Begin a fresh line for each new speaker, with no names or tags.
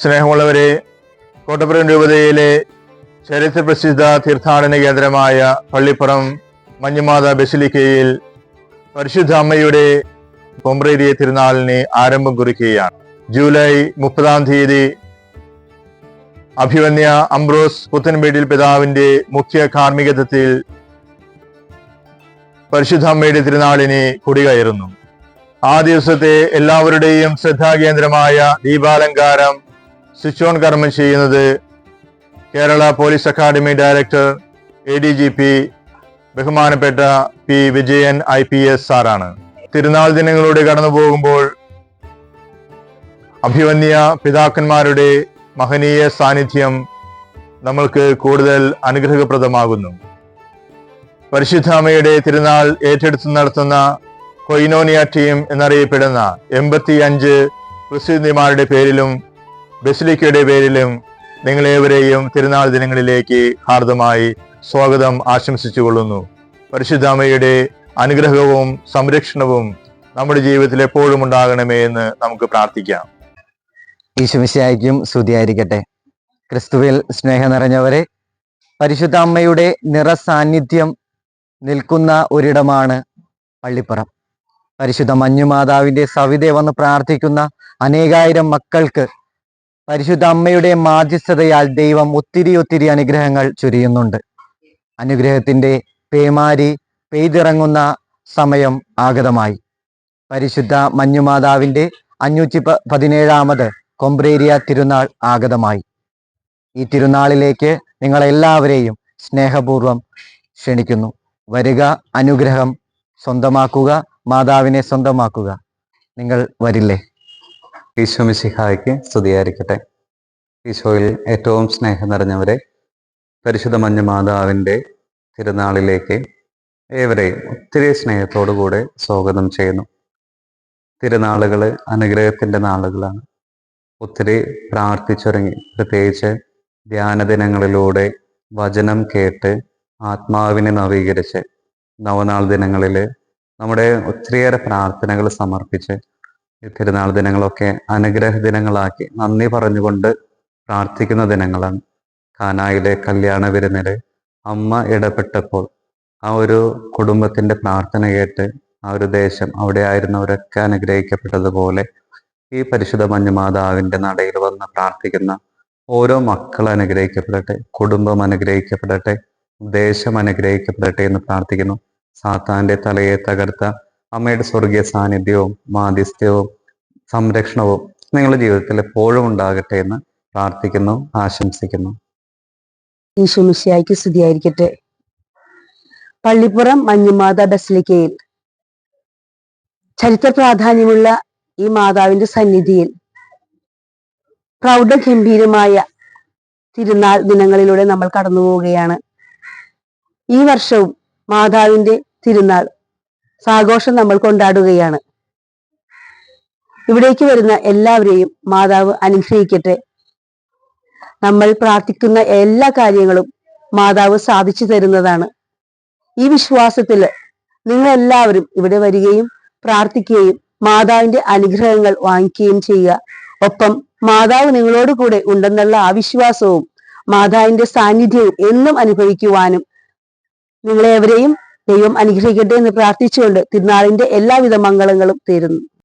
സ്നേഹമുള്ളവരെ കോട്ടപ്പുറം രൂപതയിലെ ചരിത്ര പ്രസിദ്ധ തീർത്ഥാടന കേന്ദ്രമായ പള്ളിപ്പുറം മഞ്ഞുമാത ബസിലിക്കയിൽ പരിശുദ്ധ അമ്മയുടെ കൊമ്പ്രേരിയ തിരുനാളിന് ആരംഭം കുറിക്കുകയാണ്. ജൂലൈ മുപ്പതാം തീയതി അഭിവന്യ അംബ്രോസ് പുത്തൻപേടിൽ പിതാവിന്റെ മുഖ്യ കാർമ്മികത്വത്തിൽ പരിശുദ്ധ അമ്മയുടെ തിരുനാളിനെ കുടികയറുന്നു. ആ ദിവസത്തെ എല്ലാവരുടെയും ശ്രദ്ധാകേന്ദ്രമായ ദീപാലങ്കാരം സ്വിച്ച് ഓൺ കർമ്മം ചെയ്യുന്നത് Kerala police academy director A D G P ബഹുമാനപ്പെട്ട P Vijayan I P S സാറാണ്. തിരുനാൾ ദിനങ്ങളിലൂടെ കടന്നു പോകുമ്പോൾ അഭിവന്യ പിതാക്കന്മാരുടെ മഹനീയ സാന്നിധ്യം നമ്മൾക്ക് കൂടുതൽ അനുഗ്രഹപ്രദമാകുന്നു. പരിശുദ്ധ അമ്മയുടെ തിരുനാൾ ഏറ്റെടുത്ത് നടത്തുന്ന കൊയിനോനിയ ടീം എന്നറിയപ്പെടുന്ന എൺപത്തി അഞ്ച് പ്രസിദ്ധിമാരുടെ പേരിലും ബസിലിക്കയുടെ പേരിലും നിങ്ങളേവരെയും തിരുനാൾ ദിനങ്ങളിലേക്ക് ഹാർദമായി സ്വാഗതം ആശംസിച്ചു കൊള്ളുന്നു പരിശുദ്ധാമയുടെ അനുഗ്രഹവും സംരക്ഷണവും നമ്മുടെ ജീവിതത്തിൽ എപ്പോഴും ഉണ്ടാകണമേ എന്ന് നമുക്ക് പ്രാർത്ഥിക്കാം.
ഈശുമിശിയായിരിക്കും സ്തുതിയായിരിക്കട്ടെ. ക്രിസ്തുവിൽ സ്നേഹം നിറഞ്ഞവരെ പരിശുദ്ധ അമ്മയുടെ നിറസാന്നിധ്യം നിൽക്കുന്ന ഒരിടമാണ് പള്ളിപ്പുറം. പരിശുദ്ധ മഞ്ഞുമാതാവിന്റെ സവിതെ വന്ന് പ്രാർത്ഥിക്കുന്ന അനേകായിരം മക്കൾക്ക് പരിശുദ്ധ അമ്മയുടെ മാധ്യസ്ഥതയാൽ ദൈവം ഒത്തിരി ഒത്തിരി അനുഗ്രഹങ്ങൾ ചൊരിയുന്നുണ്ട്. അനുഗ്രഹത്തിന്റെ പേമാരി പെയ്തിറങ്ങുന്ന സമയം ആഗതമായി. പരിശുദ്ധ മഞ്ഞുമാതാവിന്റെ അഞ്ഞൂറ്റി പതിനേഴാമത് കൊമ്പ്രേരിയ തിരുനാൾ ആഗതമായി. ഈ തിരുനാളിലേക്ക് നിങ്ങളെല്ലാവരെയും സ്നേഹപൂർവം ക്ഷണിക്കുന്നു. വരിക അനുഗ്രഹം സ്വന്തമാക്കുക മാതാവിനെ സ്വന്തമാക്കുക. നിങ്ങൾ വരില്ലേ?
ഈശോ മിശിഹായ്ക്ക് സ്തുതിയായിരിക്കട്ടെ. ഈശോയിൽ ഏറ്റവും സ്നേഹം നിറഞ്ഞവരെ പരിശുദ്ധ മഞ്ഞ മാതാവിന്റെ തിരുനാളിലേക്ക് ഏവരെയും ഒത്തിരി സ്നേഹത്തോടു കൂടെ സ്വാഗതം ചെയ്യുന്നു. തിരുനാളുകൾ അനുഗ്രഹത്തിന്റെ നാളുകളാണ്. ഒത്തിരി പ്രാർത്ഥിച്ചൊരുങ്ങി പ്രത്യേകിച്ച് ധ്യാന ദിനങ്ങളിലൂടെ വചനം കേട്ട് ആത്മാവിനെ നവീകരിച്ച് നവനാൾ ദിനങ്ങളിൽ നമ്മുടെ ഒത്തിരിയേറെ പ്രാർത്ഥനകൾ സമർപ്പിച്ച് ഈ തിരുനാൾ ദിനങ്ങളൊക്കെ അനുഗ്രഹ ദിനങ്ങളാക്കി നന്ദി പറഞ്ഞുകൊണ്ട് പ്രാർത്ഥിക്കുന്ന ദിനങ്ങളാണ്. കാനായിലെ കല്യാണ വിരുന്നിൽ അമ്മ ഇടപെട്ടപ്പോൾ ആ ഒരു കുടുംബത്തിന്റെ പ്രാർത്ഥന കേട്ട് ആ ഒരു ദേശം അവിടെ ആയിരുന്നവരൊക്കെ അനുഗ്രഹിക്കപ്പെട്ടതുപോലെ ഈ പരിശുദ്ധ മഞ്ഞുമാതാവിന്റെ നടയിൽ വന്ന് പ്രാർത്ഥിക്കുന്ന ഓരോ മക്കൾ അനുഗ്രഹിക്കപ്പെടട്ടെ കുടുംബം അനുഗ്രഹിക്കപ്പെടട്ടെ ദേശം അനുഗ്രഹിക്കപ്പെടട്ടെ എന്ന് പ്രാർത്ഥിക്കുന്നു. സാത്താന്റെ തലയെ തകർത്ത അമ്മയുടെ സ്വർഗീയ സാന്നിധ്യവും മാധ്യസ്ഥ്യവും സംരക്ഷണവും നിങ്ങളുടെ ജീവിതത്തിൽ എപ്പോഴും ഉണ്ടാകട്ടെ എന്ന് പ്രാർത്ഥിക്കുന്നു ആശംസിക്കുന്നു.
ഈശോമിശിയായിക്ക് സ്തുതിയായിരിക്കട്ടെ. പള്ളിപ്പുറം മഞ്ഞുമാത ബസിലിക്കയിൽ ചരിത്ര പ്രാധാന്യമുള്ള ഈ മാതാവിന്റെ സന്നിധിയിൽ പ്രൗഢഗംഭീരമായ തിരുനാൾ ദിനങ്ങളിലൂടെ നമ്മൾ കടന്നു പോവുകയാണ് ഈ വർഷവും മാതാവിന്റെ തിരുനാൾ സാഘോഷം നമ്മൾ കൊണ്ടാടുകയാണ്. ഇവിടേക്ക് വരുന്ന എല്ലാവരെയും മാതാവ് അനുഗ്രഹിക്കട്ടെ. നമ്മൾ പ്രാർത്ഥിക്കുന്ന എല്ലാ കാര്യങ്ങളും മാതാവ് സാധിച്ചു തരുന്നതാണ്. ഈ വിശ്വാസത്തിൽ നിങ്ങൾ എല്ലാവരും ഇവിടെ വരികയും പ്രാർത്ഥിക്കുകയും മാതാവിന്റെ അനുഗ്രഹങ്ങൾ വാങ്ങിക്കുകയും ചെയ്യുക. ഒപ്പം മാതാവ് നിങ്ങളോട് കൂടെ ഉണ്ടെന്നുള്ള ആ വിശ്വാസവും മാതാവിന്റെ സാന്നിധ്യവും എന്നും അനുഭവിക്കുവാനും നിങ്ങളെവരെയും ദൈവം അനുഗ്രഹിക്കട്ടെ എന്ന് പ്രാർത്ഥിച്ചുകൊണ്ട് തിരുനാളിന്റെ എല്ലാവിധ മംഗളങ്ങളും തരുന്നു.